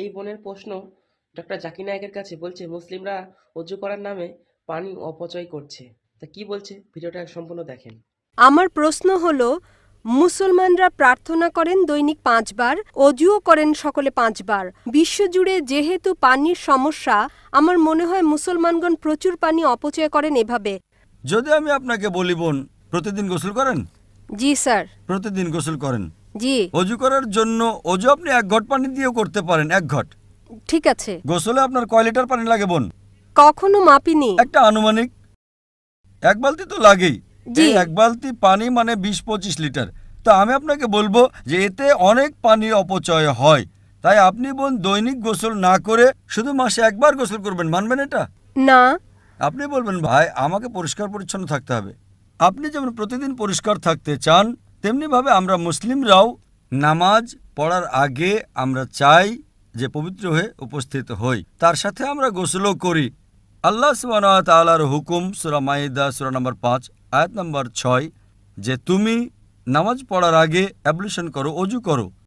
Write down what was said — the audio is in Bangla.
এই বোনের প্রশ্ন ডক্টর জাকির নায়কের কাছে বলছে মুসলিমরা অজু করার নামে পানি অপচয় করছে। তা কি বলছে? ভিডিওটা সম্পূর্ণ দেখেন। আমার প্রশ্ন হল মুসলমানরা প্রার্থনা করেন দৈনিক পাঁচবার অজুও করেন সকলে পাঁচবার। বিশ্বজুড়ে যেহেতু পানির সমস্যা আমার মনে হয় মুসলমানগণ প্রচুর পানি অপচয় করেন এভাবে। যদি আমি আপনাকে বলি বোন প্রতিদিন গোসল করেন? জি স্যার। প্রতিদিন গোসল করেন? জি। অজু করার জন্য অজু আপনি এক ঘট পানি দিয়েও করতে পারেন এক ঘট। ঠিক আছে। গোসলে আপনার কয় লিটার পানি লাগে বোন? কখনো মাপিনি। একটা আনুমানিক। এক বালতি তো লাগেই। জি। এই এক বালতি পানি মানে বিশ পঁচিশ লিটার। তো আমি আপনাকে বলব যে এতে অনেক পানির অপচয় হয়। তাই আপনি বোন দৈনিক গোসল না করে শুধু মাসে একবার গোসল করবেন মানবেন এটা? না। আপনি বলবেন ভাই আমাকে পরিষ্কার পরিচ্ছন্ন থাকতে হবে। আপনি যেমন প্রতিদিন পরিষ্কার থাকতে চান তেমনিভাবে আমরা মুসলিমরাও নামাজ পড়ার আগে আমরা চাই যে পবিত্র হয়ে উপস্থিত হই। তার সাথে আমরা গোসলও করি। আল্লাহ সুবাহর হুকুম, সুরা মাইদা, সুরা নম্বর পাঁচ, আয়াত নম্বর ছয়, যে তুমি নামাজ পড়ার আগে অ্যাবলিউশন করো, অজু করো।